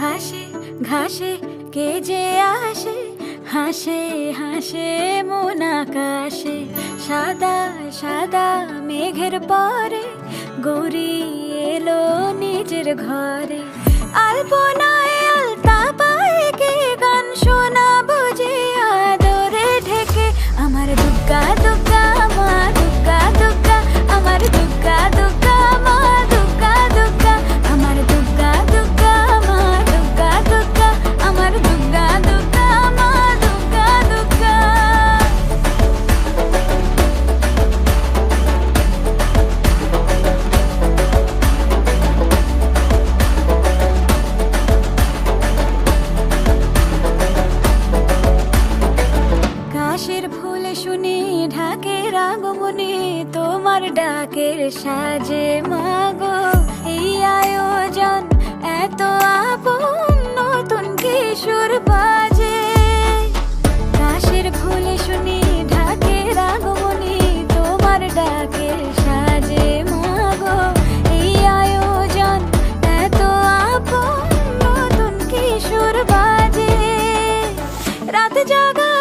ঘাসে ঘাসে কে যে আসে? হাসে হাসে মন আকাশে। সাদা সাদা মেঘের পরে গৌরী এলো নিজের ঘরে। আলপনায় আলতা পায়ে কে গান শোনা বুঝে আদরে ঢেকে? আমার দুগ্গা দুগ্গা শুনি ঢাকে আগমনে তোমার ডাকের সাজে মাগো। এই আয়োজন এত আপন, নতুন কিশোর বাজে। কাশের ভুলে শুনি ঢাকে আগমনে তোমার ডাকের সাজে মাগো। এই আয়োজন এত আপন, নতুন কিশোর বাজে। রাত জাগা